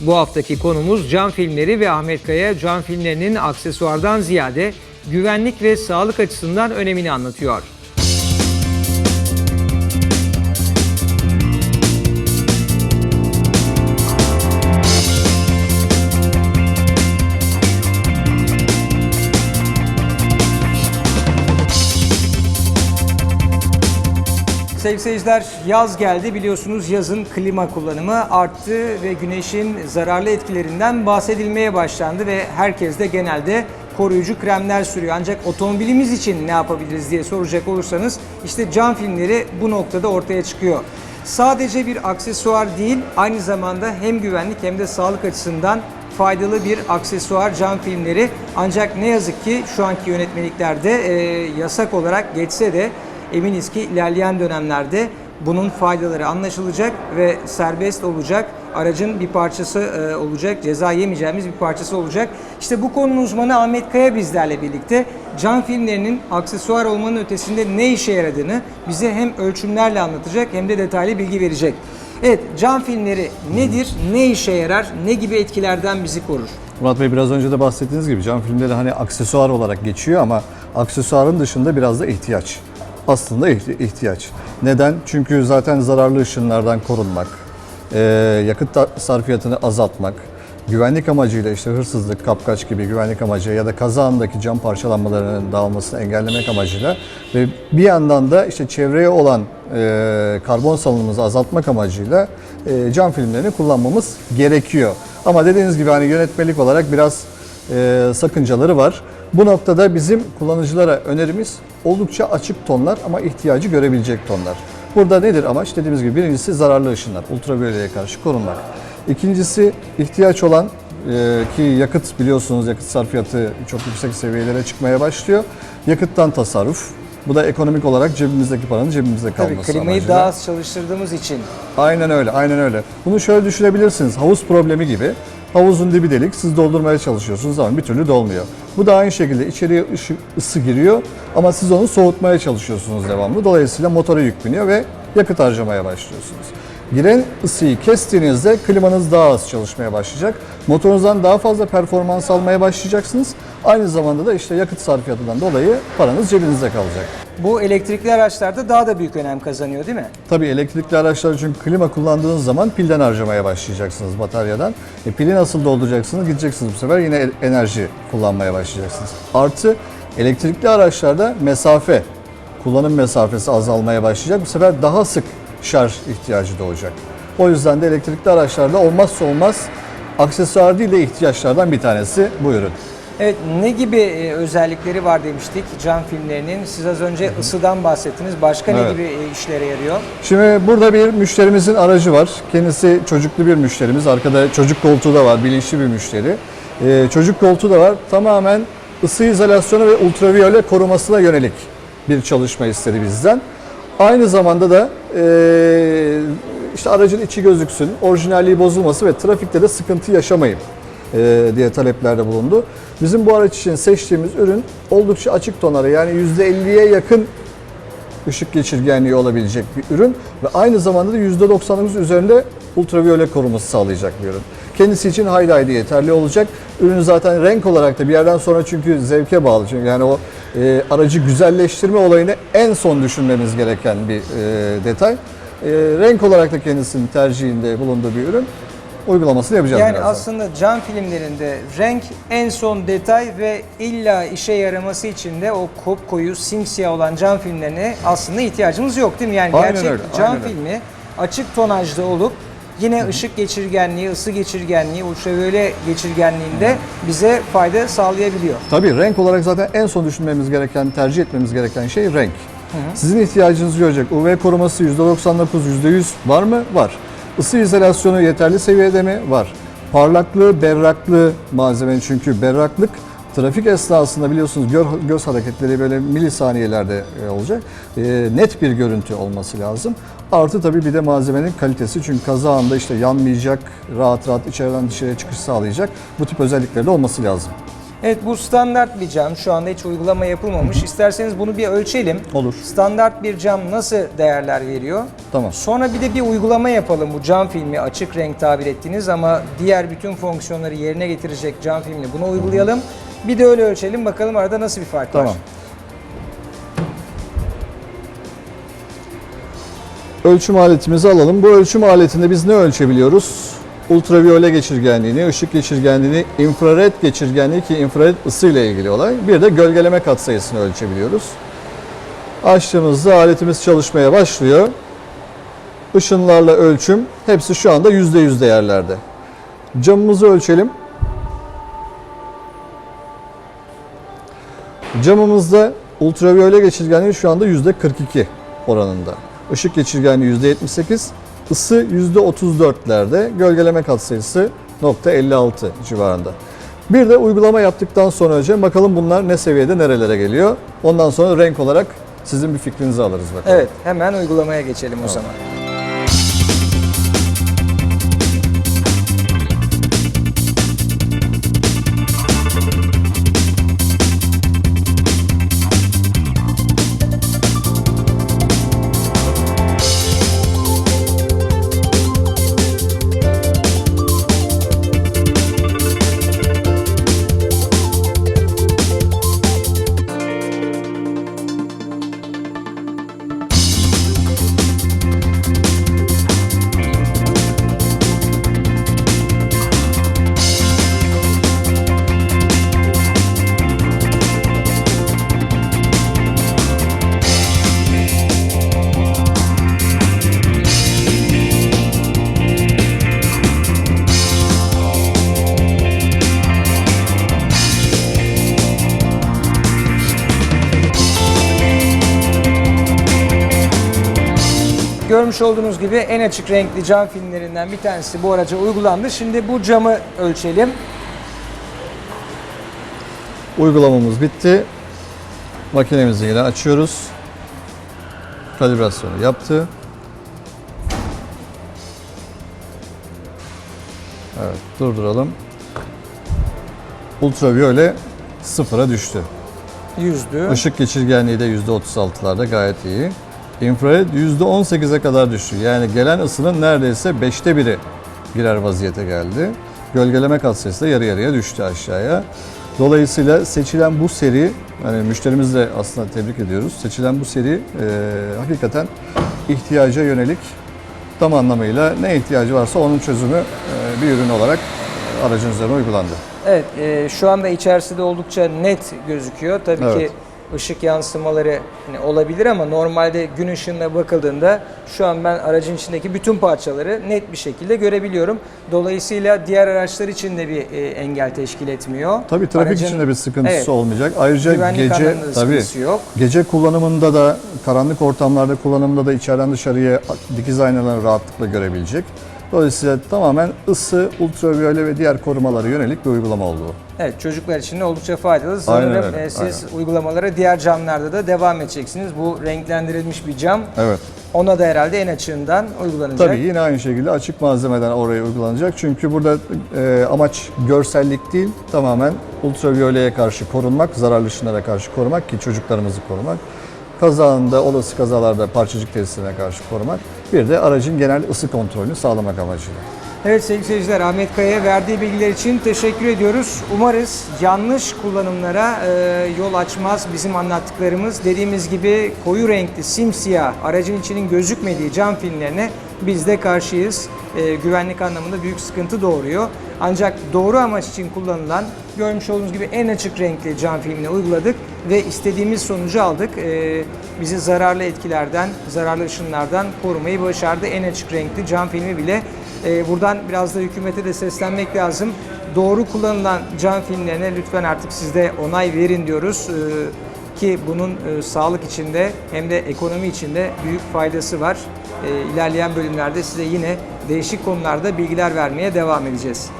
Bu haftaki konumuz cam filmleri ve Ahmet Kaya cam filmlerinin aksesuardan ziyade güvenlik ve sağlık açısından önemini anlatıyor. Sevgili seyirciler yaz geldi biliyorsunuz yazın klima kullanımı arttı ve güneşin zararlı etkilerinden bahsedilmeye başlandı ve herkes de genelde koruyucu kremler sürüyor. Ancak otomobilimiz için ne yapabiliriz diye soracak olursanız işte cam filmleri bu noktada ortaya çıkıyor. Sadece bir aksesuar değil aynı zamanda hem güvenlik hem de sağlık açısından faydalı bir aksesuar cam filmleri. Ancak ne yazık ki şu anki yönetmeliklerde e, yasak olarak geçse de Eminiz ki ilerleyen dönemlerde bunun faydaları anlaşılacak ve serbest olacak. Aracın bir parçası e, olacak, ceza yemeyeceğimiz bir parçası olacak. İşte bu konunun uzmanı Ahmet Kaya bizlerle birlikte cam filmlerinin aksesuar olmanın ötesinde ne işe yaradığını bize hem ölçümlerle anlatacak hem de detaylı bilgi verecek. Evet, cam filmleri nedir, ne işe yarar, ne gibi etkilerden bizi korur? Murat Bey biraz önce de bahsettiğiniz gibi cam filmleri hani aksesuar olarak geçiyor ama aksesuarın dışında biraz da ihtiyaç. Aslında ihti- ihtiyaç. Neden? Çünkü zaten zararlı ışınlardan korunmak, yakıt sarfiyatını azaltmak, güvenlik amacıyla işte hırsızlık, kapkaç gibi güvenlik amacı ya da kaza anındaki cam parçalanmalarının dağılmasını engellemek amacıyla ve bir yandan da işte çevreye olan karbon salınımımızı azaltmak amacıyla cam filmlerini kullanmamız gerekiyor. Ama dediğiniz gibi hani yönetmelik olarak biraz sakıncaları var. Bu noktada bizim kullanıcılara önerimiz oldukça açık tonlar ama ihtiyacı görebilecek tonlar. Burada nedir amaç? Dediğimiz gibi birincisi zararlı ışınlar, ultraviyoleye karşı korunmak. İkincisi ihtiyaç olan e, ki yakıt biliyorsunuz yakıt sarfiyatı çok yüksek seviyelere çıkmaya başlıyor. Yakıttan tasarruf. Bu da ekonomik olarak cebimizdeki paranın cebimizde Tabii kalması klimayı amacıyla. daha az çalıştırdığımız için Aynen öyle, aynen öyle. Bunu şöyle düşünebilirsiniz. Havuz problemi gibi. Havuzun dibi delik, siz doldurmaya çalışıyorsunuz ama bir türlü dolmuyor. Bu da aynı şekilde içeriye ışı, ısı giriyor ama siz onu soğutmaya çalışıyorsunuz devamlı. Dolayısıyla motora yük biniyor ve yakıt harcamaya başlıyorsunuz. Giren ısıyı kestiğinizde klimanız daha az çalışmaya başlayacak. Motorunuzdan daha fazla performans almaya başlayacaksınız. Aynı zamanda da işte yakıt sarfiyatından dolayı paranız cebinizde kalacak. bu elektrikli araçlarda daha da büyük önem kazanıyor değil mi? Tabii elektrikli araçlar çünkü klima kullandığınız zaman pilden harcamaya başlayacaksınız bataryadan. E, pili nasıl dolduracaksınız? Gideceksiniz bu sefer yine enerji kullanmaya başlayacaksınız. Artı elektrikli araçlarda mesafe, kullanım mesafesi azalmaya başlayacak. Bu sefer daha sık şarj ihtiyacı doğacak. O yüzden de elektrikli araçlarda olmazsa olmaz aksesuar değil de ihtiyaçlardan bir tanesi bu ürün. Evet, ne gibi e, özellikleri var demiştik cam filmlerinin. Siz az önce ısıdan bahsettiniz. Başka ne Evet. gibi e, işlere yarıyor? Şimdi burada bir müşterimizin aracı var. Kendisi çocuklu bir müşterimiz. Arkada çocuk koltuğu da var, bilinçli bir müşteri. Ee, çocuk koltuğu da var. Tamamen ısı izolasyonu ve ultraviyole korumasına yönelik bir çalışma istedi bizden. Aynı zamanda da ee, işte aracın içi gözüksün, orijinalliği bozulması ve trafikte de sıkıntı yaşamayın ee, diye taleplerde bulundu. Bizim bu araç için seçtiğimiz ürün oldukça açık tonları yani %50'ye yakın ışık geçirgenliği olabilecek bir ürün ve aynı zamanda da %99 üzerinde ultraviyole koruması sağlayacak bir ürün. Kendisi için hayli hayli yeterli olacak. Ürün zaten renk olarak da bir yerden sonra çünkü zevke bağlı. Çünkü yani o e, aracı güzelleştirme olayını en son düşünmemiz gereken bir e, detay. E, renk olarak da kendisinin tercihinde bulunduğu bir ürün. Uygulamasını yapacağız Yani birazdan. aslında cam filmlerinde renk en son detay ve illa işe yaraması için de o koyu simsiyah olan cam filmlerine aslında ihtiyacımız yok değil mi? Yani Aynen gerçek öyle, cam aynen öyle. filmi açık tonajda olup yine ışık geçirgenliği, ısı geçirgenliği, ultraviyole geçirgenliğinde bize fayda sağlayabiliyor. Tabii renk olarak zaten en son düşünmemiz gereken, tercih etmemiz gereken şey renk. Sizin ihtiyacınızı görecek. UV koruması %99, %100 var mı? Var. Isı izolasyonu yeterli seviyede mi? Var. Parlaklığı, berraklığı malzemenin çünkü berraklık trafik esnasında biliyorsunuz gör- göz hareketleri böyle milisaniyelerde e, olacak. E, net bir görüntü olması lazım. Artı tabii bir de malzemenin kalitesi çünkü kaza anında işte yanmayacak, rahat rahat içeriden dışarıya çıkış sağlayacak. Bu tip özellikleri de olması lazım. Evet bu standart bir cam. Şu anda hiç uygulama yapılmamış. İsterseniz bunu bir ölçelim. Olur. Standart bir cam nasıl değerler veriyor? Tamam. Sonra bir de bir uygulama yapalım bu cam filmi açık renk tabir ettiğiniz ama diğer bütün fonksiyonları yerine getirecek cam filmini buna uygulayalım. Bir de öyle ölçelim bakalım arada nasıl bir fark var. Tamam. Ölçüm aletimizi alalım. Bu ölçüm aletinde biz ne ölçebiliyoruz? Ultraviyole geçirgenliğini, ışık geçirgenliğini, infrared geçirgenliği ki infrared ısı ile ilgili olay. Bir de gölgeleme katsayısını ölçebiliyoruz. Açtığımızda aletimiz çalışmaya başlıyor. Işınlarla ölçüm hepsi şu anda %100 değerlerde. Camımızı ölçelim. Camımızda ultraviyole geçirgenliği şu anda %42 oranında. Işık geçirgenliği %78, ısı %34'lerde, gölgeleme katsayısı .56 civarında. Bir de uygulama yaptıktan sonra önce bakalım bunlar ne seviyede nerelere geliyor. Ondan sonra renk olarak sizin bir fikrinizi alırız bakalım. Evet hemen uygulamaya geçelim o zaman. Görmüş olduğunuz gibi en açık renkli cam filmlerinden bir tanesi bu araca uygulandı. Şimdi bu camı ölçelim. Uygulamamız bitti. Makinemizi yine açıyoruz. Kalibrasyonu yaptı. Evet, durduralım. Ultraviyole sıfıra düştü. Yüzdü. Işık geçirgenliği de %36'larda gayet iyi. İnfrared %18'e kadar düştü. Yani gelen ısının neredeyse 5'te biri girer vaziyete geldi. Gölgeleme katsayısı da yarı yarıya düştü aşağıya. Dolayısıyla seçilen bu seri, hani müşterimizi de aslında tebrik ediyoruz. Seçilen bu seri e, hakikaten ihtiyaca yönelik tam anlamıyla ne ihtiyacı varsa onun çözümü e, bir ürün olarak aracın üzerine uygulandı. Evet, e, şu anda içerisi de oldukça net gözüküyor. Tabii Evet. ki ışık yansımaları hani olabilir ama normalde gün ışığına bakıldığında şu an ben aracın içindeki bütün parçaları net bir şekilde görebiliyorum. Dolayısıyla diğer araçlar için de bir e, engel teşkil etmiyor. Tabii trafik Aracın- içinde bir sıkıntısı Evet. olmayacak. Ayrıca gece tabii yok. gece kullanımında da karanlık ortamlarda kullanımında da içeriden dışarıya dikiz aynalarını rahatlıkla görebilecek. Dolayısıyla tamamen ısı, ultraviyole ve diğer korumalara yönelik bir uygulama oldu. Evet çocuklar için de oldukça faydalı. Aynen Sanırım öyle, e, siz uygulamalara diğer camlarda da devam edeceksiniz. Bu renklendirilmiş bir cam. Evet. Ona da herhalde en açığından uygulanacak. Tabii yine aynı şekilde açık malzemeden oraya uygulanacak. Çünkü burada e, amaç görsellik değil, tamamen ultraviyoleye karşı korunmak, zararlı ışınlara karşı korumak ki çocuklarımızı korumak. Kazanında, olası kazalarda parçacık tesisine karşı korumak. Bir de aracın genel ısı kontrolünü sağlamak amacıyla. Evet sevgili seyirciler Ahmet Kaya'ya verdiği bilgiler için teşekkür ediyoruz. Umarız yanlış kullanımlara e, yol açmaz bizim anlattıklarımız. Dediğimiz gibi koyu renkli simsiyah aracın içinin gözükmediği cam filmlerine biz de karşıyız. E, güvenlik anlamında büyük sıkıntı doğuruyor. Ancak doğru amaç için kullanılan görmüş olduğunuz gibi en açık renkli cam filmini uyguladık ve istediğimiz sonucu aldık. E, bizi zararlı etkilerden, zararlı ışınlardan korumayı başardı. En açık renkli cam filmi bile ee, buradan biraz da hükümete de seslenmek lazım. Doğru kullanılan cam filmlerine lütfen artık siz de onay verin diyoruz. Ee, ki bunun e, sağlık içinde hem de ekonomi içinde büyük faydası var. Ee, ilerleyen bölümlerde size yine değişik konularda bilgiler vermeye devam edeceğiz.